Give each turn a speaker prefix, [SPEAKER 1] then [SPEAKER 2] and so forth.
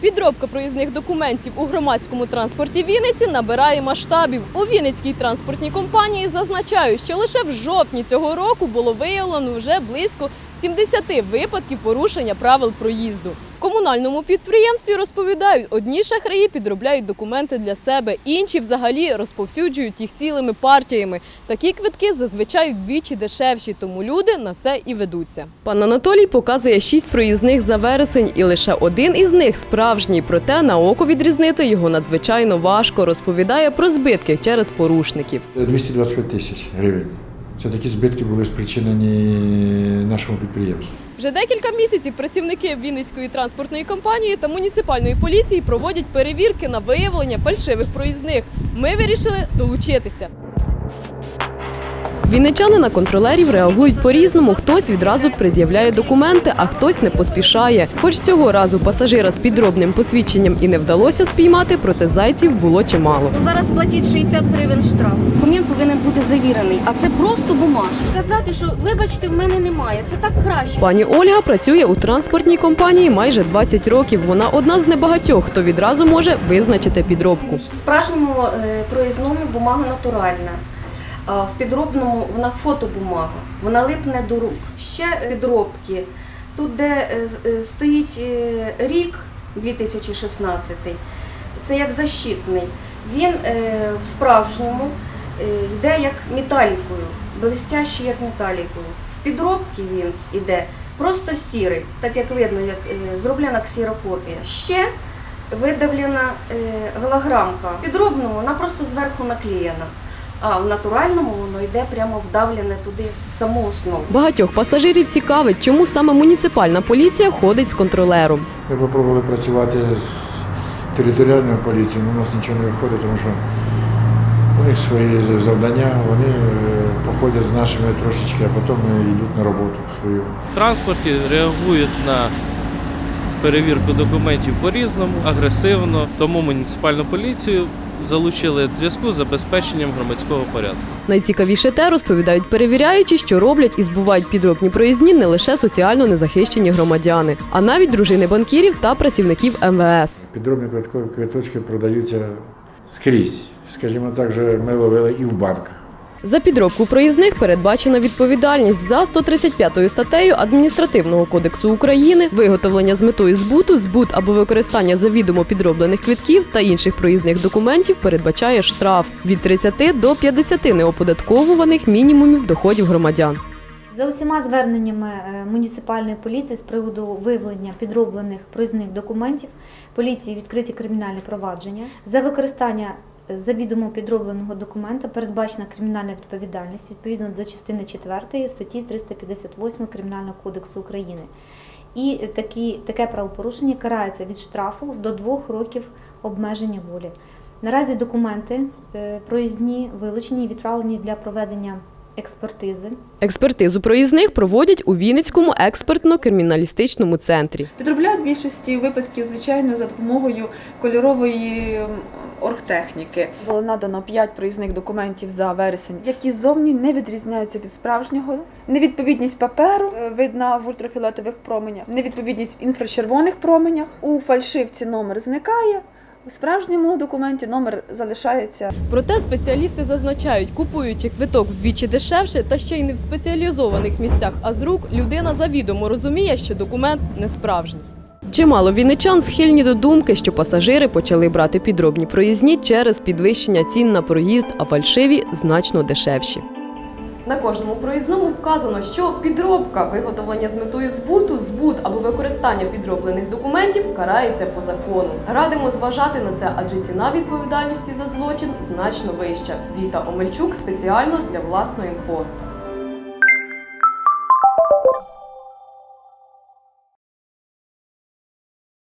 [SPEAKER 1] Підробка проїзних документів у громадському транспорті Вінниці набирає масштабів. У Вінницькій транспортній компанії зазначають, що лише в жовтні цього року було виявлено вже близько 70 випадків порушення правил проїзду. Комунальному підприємстві розповідають, одні шахраї підробляють документи для себе, інші взагалі розповсюджують їх цілими партіями. Такі квитки зазвичай вдвічі дешевші, тому люди на це і ведуться. Пан Анатолій показує шість проїзних за вересень, і лише один із них справжній. Проте на око відрізнити його надзвичайно важко. Розповідає про збитки через порушників.
[SPEAKER 2] 225 тисяч гривень. Це такі збитки були спричинені нашому підприємству.
[SPEAKER 1] Вже декілька місяців працівники Вінницької транспортної компанії та муніципальної поліції проводять перевірки на виявлення фальшивих проїзних. Ми вирішили долучитися. Вінничани на контролерів реагують по-різному. Хтось відразу пред'являє документи, а хтось не поспішає. Хоч цього разу пасажира з підробним посвідченням і не вдалося спіймати, проте зайців було чимало.
[SPEAKER 3] Зараз платіть 60 гривень штраф. Документ повинен бути завірений, а це просто бумажка. Сказати, що вибачте, в мене немає. Це так краще.
[SPEAKER 1] Пані Ольга працює у транспортній компанії майже 20 років. Вона одна з небагатьох, хто відразу може визначити підробку.
[SPEAKER 3] Справжньому е, проїзному бумага натуральна. В підробному вона фотобумага, вона липне до рук. Ще підробки. Тут, де е, е, стоїть е, рік 2016, це як защитний. Він е, в справжньому е, йде як металікою, блестящий як металікою. В підробці він йде просто сірий, так як видно, як е, зроблена ксерокопія. Ще видавлена е, голограмка. В підробному вона просто зверху наклеєна. А в натуральному воно йде прямо вдавлене туди в саму основу.
[SPEAKER 1] Багатьох пасажирів цікавить, чому саме муніципальна поліція ходить з контролером.
[SPEAKER 2] Ми спробували працювати з територіальною поліцією, але у нас нічого не виходить, тому що у них свої завдання, вони е, походять з нашими трошечки, а потім йдуть на роботу свою.
[SPEAKER 4] В транспорті реагують на перевірку документів по-різному, агресивно. Тому муніципальну поліцію залучили в зв'язку з забезпеченням громадського порядку.
[SPEAKER 1] Найцікавіше те розповідають перевіряючі, що роблять і збувають підробні проїзні не лише соціально незахищені громадяни, а навіть дружини банкірів та працівників МВС.
[SPEAKER 2] Підробні квиточки продаються скрізь. Скажімо так, вже ми ловили і в банках.
[SPEAKER 1] За підробку проїзних передбачена відповідальність за 135 статтею Адміністративного кодексу України, виготовлення з метою збуту, збут або використання завідомо підроблених квитків та інших проїзних документів передбачає штраф від 30 до 50 неоподатковуваних мінімумів доходів громадян.
[SPEAKER 5] За усіма зверненнями е, муніципальної поліції з приводу виявлення підроблених проїзних документів поліції відкриті кримінальні провадження. За використання завідомо підробленого документа передбачена кримінальна відповідальність відповідно до частини 4 статті 358 Кримінального кодексу України. І такі, таке правопорушення карається від штрафу до двох років обмеження волі. Наразі документи е, проїзні вилучені і відправлені для проведення експертизи.
[SPEAKER 1] Експертизу проїзних проводять у Вінницькому експертно-криміналістичному центрі.
[SPEAKER 6] Підробляють більшості випадків, звичайно, за допомогою кольорової оргтехніки. Було надано 5 проїзних документів за вересень, які ззовні не відрізняються від справжнього. Невідповідність паперу е, видна в ультрафіолетових променях, невідповідність в інфрачервоних променях. У фальшивці номер зникає. У справжньому документі номер залишається
[SPEAKER 1] Проте спеціалісти зазначають, купуючи квиток вдвічі дешевше та ще й не в спеціалізованих місцях, а з рук людина завідомо розуміє, що документ не справжній. Чимало вінничан схильні до думки, що пасажири почали брати підробні проїзні через підвищення цін на проїзд, а фальшиві значно дешевші. На кожному проїзному вказано, що підробка виготовлення з метою збуту, збут або використання підроблених документів карається по закону. Радимо зважати на це, адже ціна відповідальності за злочин значно вища. Віта Омельчук спеціально для власної інфо.